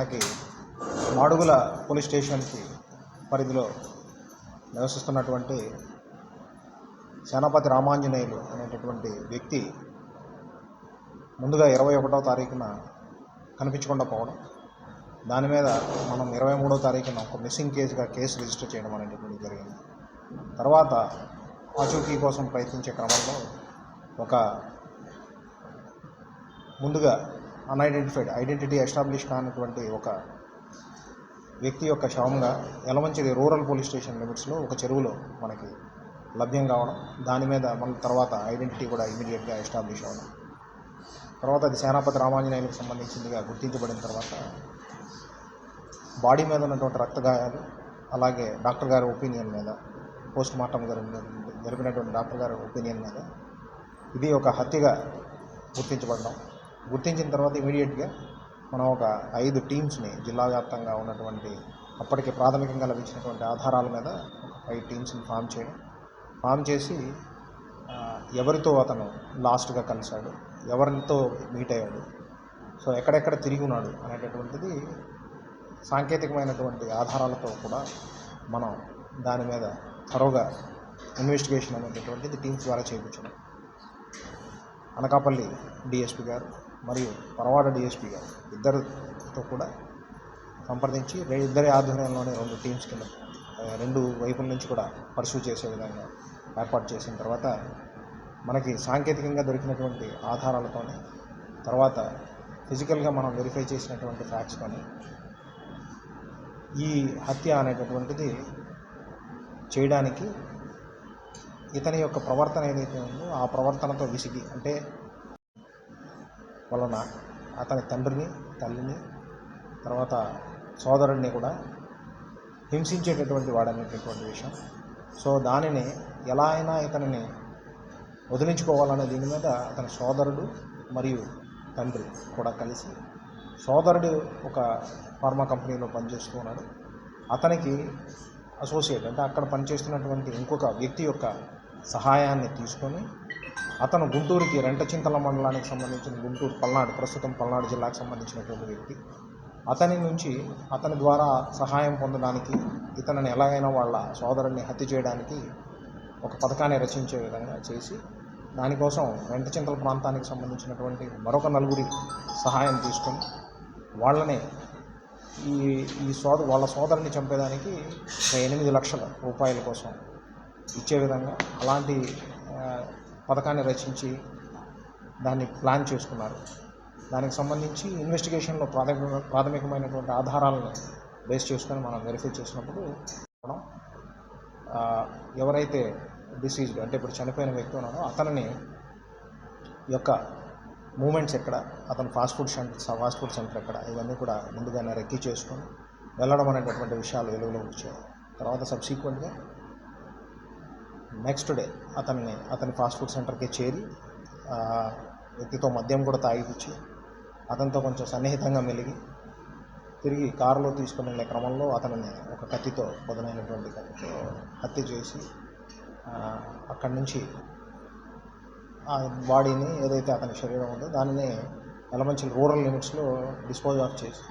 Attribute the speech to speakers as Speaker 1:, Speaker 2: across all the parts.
Speaker 1: మనకి మాడుగుల పోలీస్ స్టేషన్కి పరిధిలో నివసిస్తున్నటువంటి సేనాపతి రామాంజనేయులు అనేటటువంటి వ్యక్తి ముందుగా ఇరవై ఒకటో తారీఖున కనిపించకుండా పోవడం దాని మీద మనం ఇరవై మూడో తారీఖున ఒక మిస్సింగ్ కేసుగా కేసు రిజిస్టర్ చేయడం అనేటటువంటి జరిగింది. తర్వాత ఆచూకీ కోసం ప్రయత్నించే క్రమంలో ఒక ముందుగా అన్ఐడెంటిఫైడ్ ఐడెంటిటీ ఎస్టాబ్లిష్ కానటువంటి ఒక వ్యక్తి యొక్క శవంగా ఎలమంచిది రూరల్ పోలీస్ స్టేషన్ లిమిట్స్లో ఒక చెరువులో మనకి లభ్యం కావడం దాని మీద మన తర్వాత ఐడెంటిటీ కూడా ఇమీడియట్గా ఎస్టాబ్లిష్ అవ్వడం తర్వాత అది సేనాపతి రామాంజనేయులకు సంబంధించిందిగా గుర్తించబడిన తర్వాత బాడీ మీద ఉన్నటువంటి రక్త గాయాలు అలాగే డాక్టర్ గారి ఒపీనియన్ మీద పోస్ట్ మార్టం జరిగిన జరిపినటువంటి డాక్టర్ గారి ఒపీనియన్ మీద ఇది ఒక హత్యగా గుర్తించబడడం. గుర్తించిన తర్వాత ఇమీడియట్గా మనం ఒక ఐదు టీమ్స్ని జిల్లా వ్యాప్తంగా ఉన్నటువంటి అప్పటికి ప్రాథమికంగా లభించినటువంటి ఆధారాల మీద ఒక టీమ్స్ని ఫామ్ చేయడం. ఫామ్ చేసి ఎవరితో అతను లాస్ట్గా కలిశాడు ఎవరితో మీట్ అయ్యాడు సో ఎక్కడెక్కడ తిరిగి ఉన్నాడు అనేటటువంటిది సాంకేతికమైనటువంటి ఆధారాలతో కూడా మనం దాని మీద త్వరగా ఇన్వెస్టిగేషన్ అనేటటువంటిది టీమ్స్ ద్వారా చేయించడం. అనకాపల్లి డిఎస్పి గారు మరియు పరవాడ డిఎస్పి గారు ఇద్దరితో కూడా సంప్రదించి ఇద్దరి ఆధ్వర్యంలోనే రెండు టీమ్స్ కింద రెండు వైపుల నుంచి కూడా పర్సూ చేసే విధంగా ఏర్పాటు చేసిన తర్వాత మనకి సాంకేతికంగా దొరికినటువంటి ఆధారాలతోనే తర్వాత ఫిజికల్గా మనం వెరిఫై చేసినటువంటి ఫ్యాక్ట్స్తోనే ఈ హత్య అనేటటువంటిది చేయడానికి ఇతని యొక్క ప్రవర్తన ఏదైతే ఉందో ఆ ప్రవర్తనతో విసిగి అంటే వలన అతని తండ్రిని తల్లిని తర్వాత సోదరుడిని కూడా హింసించేటటువంటి వాడనేటటువంటి విషయం. సో దానిని ఎలా అయినా ఇతనిని వదిలించుకోవాలనే దీని మీద అతని సోదరుడు మరియు తండ్రి కూడా కలిసి సోదరుడు ఒక ఫార్మా కంపెనీలో పనిచేస్తూ ఉన్నాడు అతనికి అసోసియేట్ అంటే అక్కడ పనిచేస్తున్నటువంటి ఇంకొక వ్యక్తి యొక్క సహాయాన్ని తీసుకొని అతను గుంటూరుకి రెంటచింతల మండలానికి సంబంధించిన గుంటూరు పల్నాడు ప్రస్తుతం పల్నాడు జిల్లాకు సంబంధించినటువంటి వ్యక్తి. అతని నుంచి అతని ద్వారా సహాయం పొందడానికి ఇతనిని ఎలాగైనా వాళ్ళ సోదరుడిని హత్య చేయడానికి ఒక పథకాన్ని రచించే విధంగా చేసి దానికోసం వెంటచింతల ప్రాంతానికి సంబంధించినటువంటి మరొక నలుగురి సహాయం తీసుకొని వాళ్ళని ఈ ఈ సోద వాళ్ళ సోదరుని చంపేదానికి ఎనిమిది లక్షల రూపాయల కోసం ఇచ్చే విధంగా అలాంటి పథకాన్ని రచించి దాన్ని ప్లాన్ చేసుకున్నారు. దానికి సంబంధించి ఇన్వెస్టిగేషన్లో ప్రాథమిక ప్రాథమికమైనటువంటి ఆధారాలను బేస్ చేసుకొని మనం వెరిఫై చేసినప్పుడు మనం ఎవరైతే డిసీజ్డ్ అంటే ఇప్పుడు చనిపోయిన వ్యక్తి ఉన్నాడో అతనిని యొక్క మూమెంట్స్ ఎక్కడ అతను fast food centre fast food centre ఎక్కడ ఇవన్నీ కూడా ముందుగానే రెక్కి చేసుకొని వెళ్ళడం అనేటటువంటి విషయాలు వెలుగులోకి వచ్చాయి. తర్వాత సబ్సీక్వెంట్గా నెక్స్ట్ డే అతన్ని అతని ఫాస్ట్ ఫుడ్ సెంటర్కి చేరి వ్యక్తితో మద్యం కూడా తాగిపించి అతనితో కొంచెం సన్నిహితంగా మెలిగి తిరిగి కారులో తీసుకుని వెళ్ళే క్రమంలో అతనిని ఒక కత్తితో పొదనైనటువంటి కత్తితో హత్య చేసి అక్కడి నుంచి ఆ బాడీని ఏదైతే అతని శరీరం ఉందో దానిని ఎలమంచి రూరల్ లిమిట్స్లో డిస్పోజ్ ఆఫ్ చేసి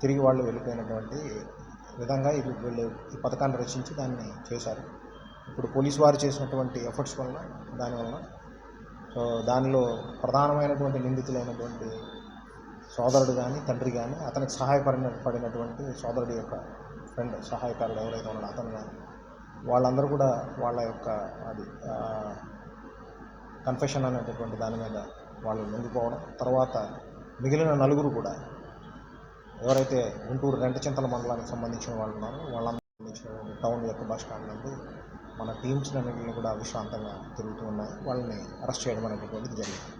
Speaker 1: తిరిగి వాళ్ళు వెళ్ళిపోయినటువంటి విధంగా ఇది వీళ్ళు ఈ పథకాన్ని రచించి దాన్ని చేశారు. ఇప్పుడు పోలీస్ వారు చేసినటువంటి ఎఫర్ట్స్ వలన దానివల్ల సో దానిలో ప్రధానమైనటువంటి నిందితులైనటువంటి సోదరుడు కానీ తండ్రి కానీ అతనికి సహాయపడిన పడినటువంటి సోదరుడి యొక్క ఫ్రెండ్ సహాయకారుడు ఎవరైతే ఉన్నాడో అతను కానీ వాళ్ళందరూ కూడా వాళ్ళ యొక్క అది కన్ఫెషన్ అనేటటువంటి దాని మీద వాళ్ళు నిండిపోవడం తర్వాత మిగిలిన నలుగురు కూడా ఎవరైతే గుంటూరు రెంటచింతల మండలానికి సంబంధించిన వాళ్ళు ఉన్నారో వాళ్ళందరూ సంబంధించిన టౌన్ యొక్క బస్ స్టాండ్ నుండి మన టీమ్స్ అన్నింటినీ కూడా విశ్రాంతంగా తిరుగుతూ ఉన్నాయి వాళ్ళని అరెస్ట్ చేయడం అనేటటువంటిది జరిగింది.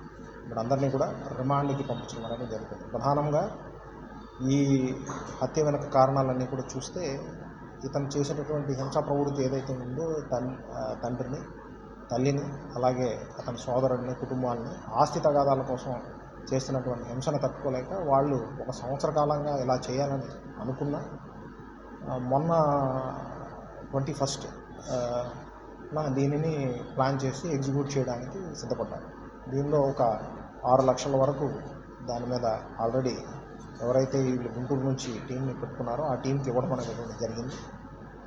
Speaker 1: ఇప్పుడు అందరినీ కూడా రిమాండ్కి పంపించడం అనేది జరుగుతుంది. ప్రధానంగా ఈ హత్య వెనక కారణాలన్నీ కూడా చూస్తే ఇతను చేసేటటువంటి హింసా ప్రవృత్తి ఏదైతే ఉందో తండ్రిని తల్లిని అలాగే అతని సోదరుడిని కుటుంబాన్ని ఆస్తి తగాదాల కోసం చేస్తున్నటువంటి హింసను తట్టుకోలేక వాళ్ళు ఒక సంవత్సర కాలంగా ఇలా చేయాలని అనుకున్న మొన్న ట్వంటీ ఫస్ట్ నా దీనిని ప్లాన్ చేసి ఎగ్జిక్యూట్ చేయడానికి సిద్ధపడ్డారు దీనిలో ఒక ఆరు లక్షల వరకు దాని మీద ఆల్రెడీ ఎవరైతే వీళ్ళు గుంటూరు నుంచి టీంని పెట్టుకున్నారో ఆ టీంకి ఇవ్వడం అనేటటువంటి జరిగింది.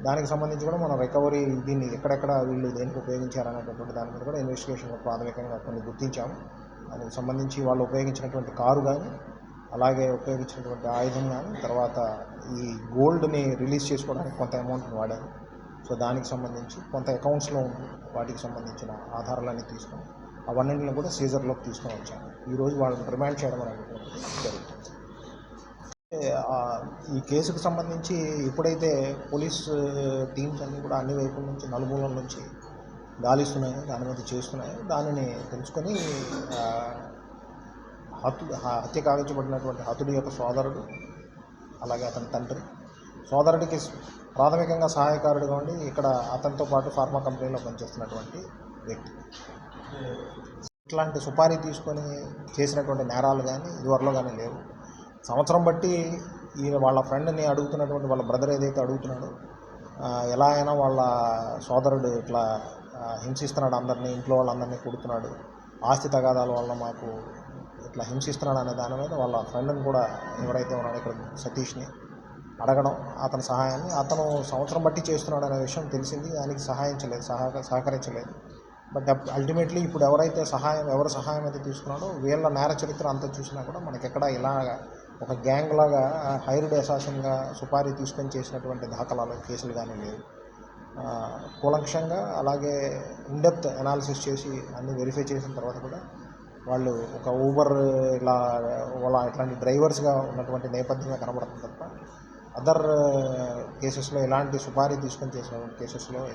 Speaker 1: దానికి సంబంధించి కూడా మనం రికవరీ దీన్ని ఎక్కడెక్కడ వీళ్ళు దేనికి ఉపయోగించారనేటటువంటి దాని మీద కూడా ఇన్వెస్టిగేషన్ ప్రాథమికంగా కొన్ని గుర్తించాము. దానికి సంబంధించి వాళ్ళు ఉపయోగించినటువంటి కారు కానీ అలాగే ఉపయోగించినటువంటి ఆయుధం కానీ తర్వాత ఈ గోల్డ్ని రిలీజ్ చేసుకోవడానికి కొంత అమౌంట్ని వాడారు సో దానికి సంబంధించి కొంత అకౌంట్స్లో ఉంది వాటికి సంబంధించిన ఆధారాలన్నీ తీసుకొని అవన్నింటిని కూడా సీజర్లోకి తీసుకొని వచ్చాము ఈరోజు వాళ్ళని రిమాండ్ చేయడం అనేటువంటిది జరుగుతుంది. ఈ కేసుకు సంబంధించి ఎప్పుడైతే పోలీస్ టీమ్స్ అన్నీ కూడా అన్ని వైపుల నుంచి నలుమూలల నుంచి గాలిస్తున్నాయో దాని మీద చేస్తున్నాయో దానిని తెలుసుకొని ఆ, హతు హత్య కాగించబడినటువంటి హతుడి యొక్క సోదరుడు అలాగే అతని తండ్రి సోదరుడికి ప్రాథమికంగా సహాయకారుడిగా ఉండి ఇక్కడ అతనితో పాటు ఫార్మా కంపెనీలో పనిచేస్తున్నటువంటి వ్యక్తి. ఇట్లాంటి సుపారీ తీసుకొని చేసినటువంటి నేరాలు కానీ ఇదివరలో కానీ లేవు. సంవత్సరం బట్టి ఈయన వాళ్ళ ఫ్రెండ్ని అడుగుతున్నటువంటి వాళ్ళ బ్రదర్ ఏదైతే అడుగుతున్నాడో ఎలా అయినా వాళ్ళ సోదరుడు ఇట్లా హింసిస్తున్నాడు అందరినీ ఇంట్లో వాళ్ళందరినీ కొడుతున్నాడు. ఆస్తి తగాదాల వల్ల మాకు ఇట్లా హింసిస్తున్నాడు అనే దాని మీద వాళ్ళ ఫ్రెండ్ని కూడా ఎవరైతే ఉన్నాడో ఇక్కడ సతీష్ని అడగడం అతని సహాయాన్ని అతను సంవత్సరం బట్టి చేస్తున్నాడు అనే విషయం తెలిసింది. దానికి సహాయించలేదు సహక సహకరించలేదు. బట్ అల్టిమేట్లీ ఇప్పుడు ఎవరైతే సహాయం ఎవరు సహాయం అయితే తీసుకున్నాడో వీళ్ళ నేర చరిత్ర అంతా చూసినా కూడా మనకి ఎక్కడ ఇలాగా ఒక గ్యాంగ్ లాగా హైర్డ్ అసాసన్గా సుపారీ తీసుకొని చేసినటువంటి దాఖలాలు కేసులు కానీ లేవు. కూలంక్షంగా అలాగే ఇన్డెప్త్ అనాలిసిస్ చేసి అన్ని వెరిఫై చేసిన తర్వాత కూడా వాళ్ళు ఒక ఊబర్ ఇలా వాళ్ళ ఇట్లాంటి డ్రైవర్స్గా ఉన్నటువంటి నేపథ్యంగా కనబడుతుంది తప్ప అదర్ కేసెస్లో uh, ఎలాంటి సుపారీ తీసుకొని చేసిన కేసెస్లో